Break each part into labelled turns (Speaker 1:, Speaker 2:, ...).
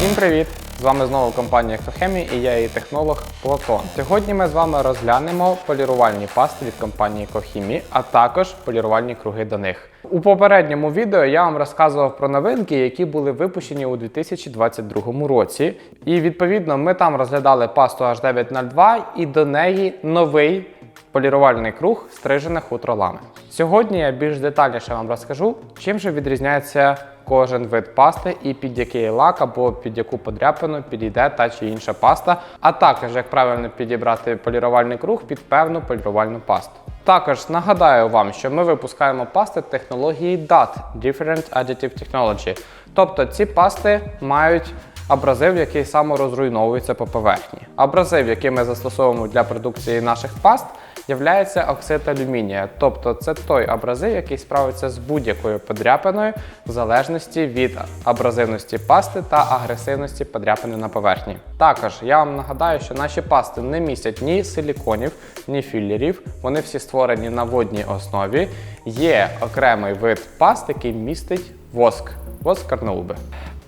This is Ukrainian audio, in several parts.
Speaker 1: Всім привіт! З вами знову компанія Ектохемі і я її технолог Платон. Сьогодні ми з вами розглянемо полірувальні пасти від компанії Кохімі, а також полірувальні круги до них. У попередньому відео я вам розказував про новинки, які були випущені у 2022 році. І відповідно ми там розглядали пасту H902 і до неї новий полірувальний круг стрижене хутро лами. Сьогодні я більш детальніше вам розкажу, чим же відрізняється кожен вид пасти і під який лак або під яку подряпину підійде та чи інша паста, а також як правильно підібрати полірувальний круг під певну полірувальну пасту. Також нагадаю вам, що ми випускаємо пасти технології DAT – Different Additive Technology. Тобто ці пасти мають абразив, який саморозруйновується по поверхні. Абразив, який ми застосовуємо для продукції наших паст, являється оксид алюмінія. Тобто це той абразив, який справиться з будь-якою подряпиною в залежності від абразивності пасти та агресивності подряпини на поверхні. Також я вам нагадаю, що наші пасти не містять ні силіконів, ні філерів. Вони всі створені на водній основі. Є окремий вид паст, який містить воск, воск карнауби.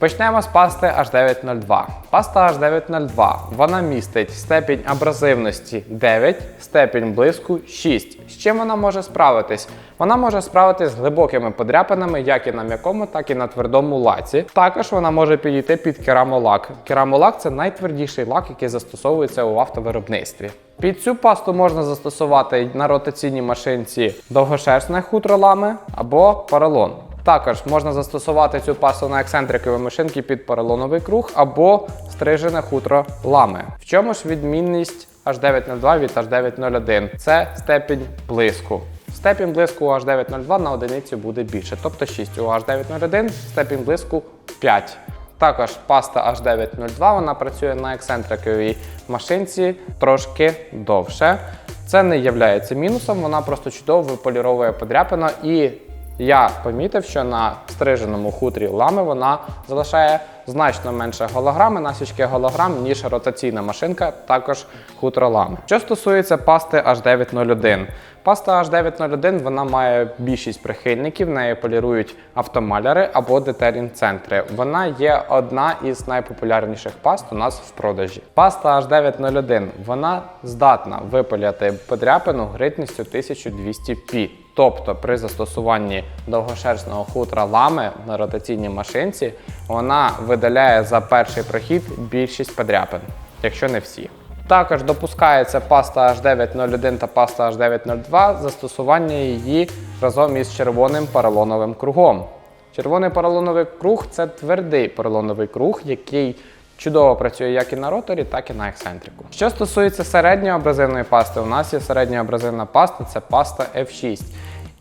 Speaker 1: Почнемо з пасти H902. Паста H902 вона містить степінь абразивності 9, степінь блиску 6. З чим вона може справитись? Вона може справитись з глибокими подряпинами як і на м'якому, так і на твердому лаці. Також вона може підійти під керамолак. Керамолак це найтвердіший лак, який застосовується у автовиробництві. Під цю пасту можна застосувати на ротаційній машинці довгошерстне хутро лами або поролон. Також можна застосувати цю пасту на ексцентрикові машинки під поролоновий круг або стрижене хутро лами. В чому ж відмінність H902 від H901? Це степінь блиску. Степінь блиску у H902 на одиницю буде більше, тобто 6 у H901, степінь блиску 5. Також паста H902 вона працює на ексцентриковій машинці трошки довше. Це не є мінусом, вона просто чудово виполіровує подряпину і я помітив, що на стриженому хутрі лами вона залишає значно менше голограми, насічки голограм, ніж ротаційна машинка, також хутро лами. Що стосується пасти H901. Паста H901 вона має більшість прихильників, нею полірують автомаляри або детелінг-центри. Вона є одна із найпопулярніших паст у нас в продажі. Паста H901 вона здатна випаляти подряпину гритністю 1200 пі. Тобто при застосуванні довгошерстного хутра лами на ротаційній машинці вона видаляє за перший прохід більшість подряпин, якщо не всі. Також допускається паста H901 та паста H902 застосування її разом із червоним поролоновим кругом. Червоний поролоновий круг це твердий поролоновий круг, який чудово працює як і на роторі, так і на ексцентрику. Що стосується середньої абразивної пасти, у нас є середня абразивна паста, це паста F6.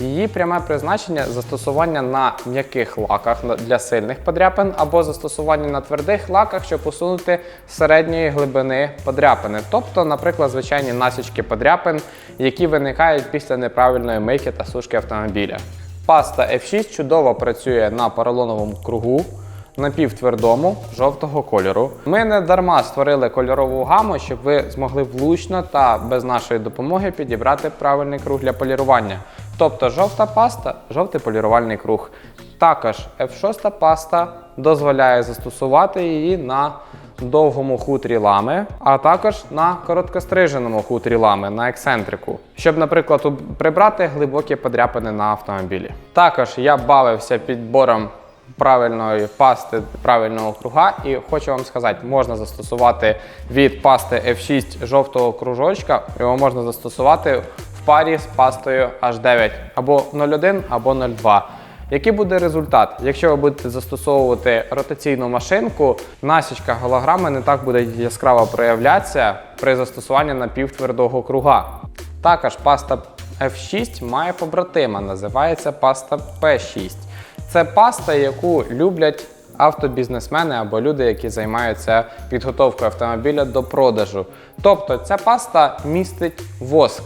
Speaker 1: Її пряме призначення застосування на м'яких лаках для сильних подряпин або застосування на твердих лаках, щоб усунути середньої глибини подряпини. Тобто, наприклад, звичайні насічки подряпин, які виникають після неправильної мийки та сушки автомобіля. Паста F6 чудово працює на поролоновому кругу. Напівтвердому жовтого кольору. Ми не дарма створили кольорову гаму, щоб ви змогли влучно та без нашої допомоги підібрати правильний круг для полірування. Тобто жовта паста жовтий полірувальний круг. Також F6 паста дозволяє застосувати її на довгому хутрі лами, а також на короткостриженому хутрі лами на ексцентрику, щоб, наприклад, прибрати глибокі подряпини на автомобілі. Також я бавився підбором правильної пасти правильного круга. І хочу вам сказати, можна застосувати від пасти F6 жовтого кружочка, його можна застосувати в парі з пастою H9 або 01, або 02. Який буде результат? Якщо ви будете застосовувати ротаційну машинку, насічка голограми не так буде яскраво проявлятися при застосуванні напівтвердого круга. Також паста F6 має побратима, називається паста P6. Це паста, яку люблять автобізнесмени або люди, які займаються підготовкою автомобіля до продажу. Тобто ця паста містить воск.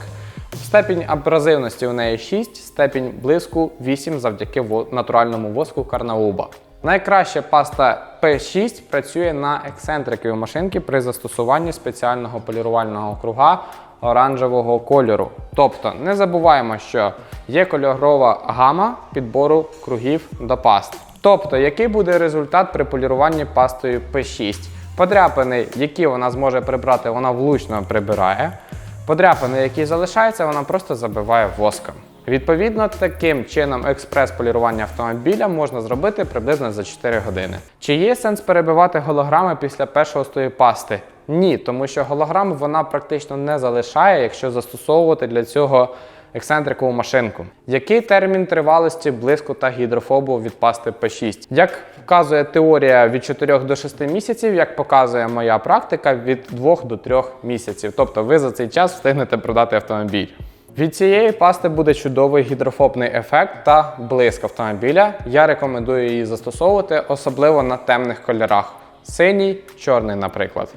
Speaker 1: Степінь абразивності у неї 6, степінь блиску 8 завдяки натуральному воску карнауба. Найкраща паста P6 працює на ексцентриковій машинки при застосуванні спеціального полірувального круга оранжевого кольору. Тобто не забуваємо, що є кольорова гама підбору кругів до паст. Тобто, який буде результат при поліруванні пастою P6? Подряпини, які вона зможе прибрати, вона влучно прибирає. Подряпини, які залишаються, вона просто забиває воском. Відповідно, таким чином експрес-полірування автомобіля можна зробити приблизно за 4 години. Чи є сенс перебивати голограми після першого стою пасти? Ні, тому що голограм вона практично не залишає, якщо застосовувати для цього ексцентрикову машинку. Який термін тривалості блиску та гідрофобу від пасти P6? Як вказує теорія від 4 до 6 місяців, як показує моя практика, від 2 до 3 місяців. Тобто ви за цей час встигнете продати автомобіль. Від цієї пасти буде чудовий гідрофобний ефект та блиск автомобіля. Я рекомендую її застосовувати, особливо на темних кольорах: синій, чорний, наприклад.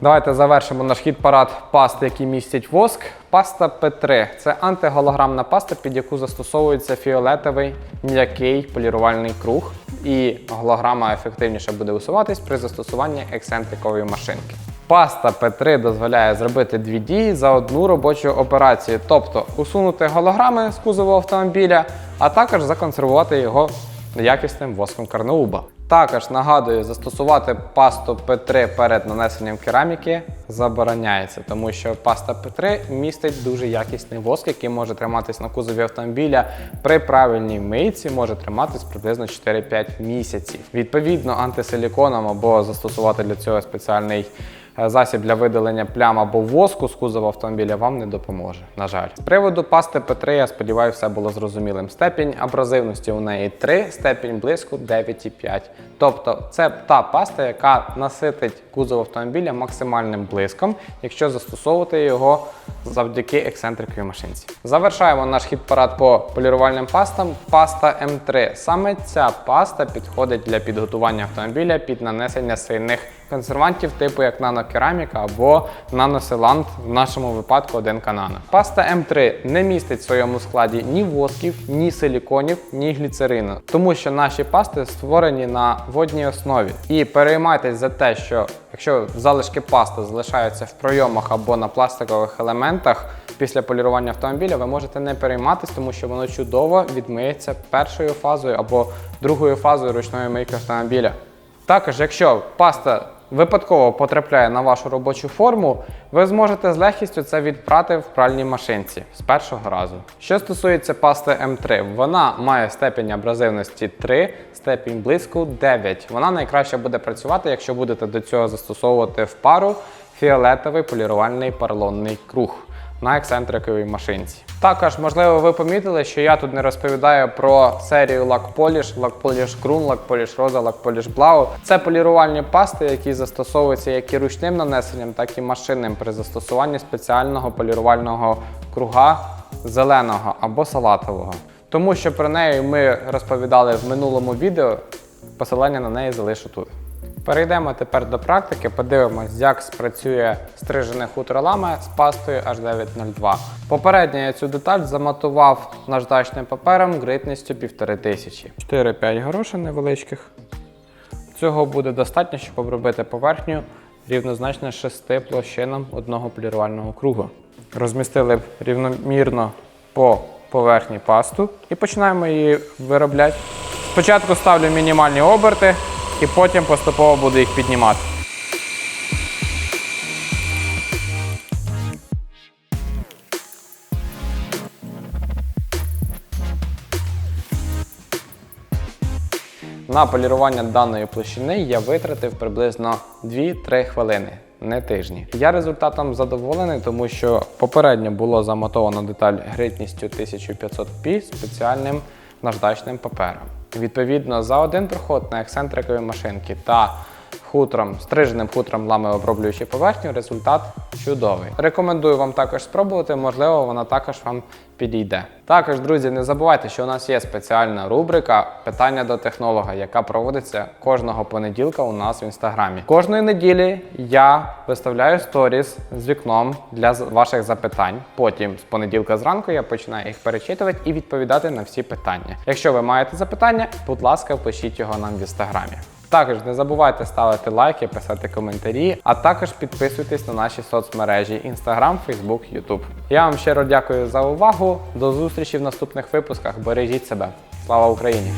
Speaker 1: Давайте завершимо наш хід парад пасти, які містять воск. Паста P3 це антиголограмна паста, під яку застосовується фіолетовий м'який полірувальний круг, і голограма ефективніше буде усуватись при застосуванні ексцентрикової машинки. Паста P3 дозволяє зробити дві дії за одну робочу операцію, тобто усунути голограми з кузову автомобіля, а також законсервувати його якісним воском карнауба. Також нагадую, застосувати пасту P3 перед нанесенням кераміки забороняється, тому що паста P3 містить дуже якісний воск, який може триматись на кузові автомобіля при правильній мийці, може триматись приблизно 4-5 місяців. Відповідно, антисиліконом або застосувати для цього спеціальний засіб для видалення плям або воску з кузова автомобіля вам не допоможе. На жаль, з приводу пасти P3, я сподіваюся, все було зрозумілим. Степінь абразивності у неї 3, степінь блиску 9,5. Тобто це та паста, яка наситить кузов автомобіля максимальним блиском, якщо застосовувати його завдяки ексцентриковій машинці. Завершаємо наш хід парад по полірувальним пастам. Паста М3. Саме ця паста підходить для підготування автомобіля під нанесення сильних консервантів, типу як нанокераміка або наносилант, в нашому випадку 1 канана. Паста М3 не містить в своєму складі ні восків, ні силіконів, ні гліцерину, тому що наші пасти створені на водній основі. І переймайтесь за те, що якщо залишки пасти залишаються в пройомах або на пластикових елементах після полірування автомобіля, ви можете не перейматись, тому що воно чудово відмиється першою фазою або другою фазою ручної мийки автомобіля. Також, якщо паста випадково потрапляє на вашу робочу форму, ви зможете з легкістю це відпрати в пральній машинці з першого разу. Що стосується пасти М3, вона має степінь абразивності 3, степінь блиску 9. Вона найкраще буде працювати, якщо будете до цього застосовувати в пару фіолетовий полірувальний поролонний круг на ексцентриковій машинці. Також, можливо, ви помітили, що я тут не розповідаю про серію Lack Polish, Lack Polish Krun, Lack Polish Rosa, Lack Polish Blau. Це полірувальні пасти, які застосовуються як і ручним нанесенням, так і машинним при застосуванні спеціального полірувального круга зеленого або салатового. Тому що про неї ми розповідали в минулому відео, посилання на неї залишу тут. Перейдемо тепер до практики, подивимось, як спрацює стрижене хутро ламе з пастою H902. Попередньо я цю деталь заматував наждачним папером гритністю 1500. 4-5 горошин невеличких. Цього буде достатньо, щоб обробити поверхню рівнозначно 6 площинам одного полірувального кругу. Розмістили рівномірно по поверхні пасту і починаємо її виробляти. Спочатку ставлю мінімальні оберти і потім поступово буду їх піднімати. На полірування даної площини я витратив приблизно 2-3 хвилини, не тижні. Я результатом задоволений, тому що попередньо було замотовано деталь гритністю 1500 пі спеціальним наждачним папером. Відповідно, за один проход на ексцентрикові машинки. Та хутром, стриженим хутром лами оброблюючи поверхню, результат чудовий. Рекомендую вам також спробувати, можливо, вона також вам підійде. Також, друзі, не забувайте, що у нас є спеціальна рубрика Питання до технолога, яка проводиться кожного понеділка у нас в інстаграмі. Кожної неділі я виставляю сторіс з вікном для ваших запитань. Потім з понеділка зранку я починаю їх перечитувати і відповідати на всі питання. Якщо ви маєте запитання, будь ласка, пишіть його нам в інстаграмі. Також не забувайте ставити лайки, писати коментарі, а також підписуйтесь на наші соцмережі Instagram, Facebook, YouTube. Я вам щиро дякую за увагу. До зустрічі в наступних випусках. Бережіть себе. Слава Україні!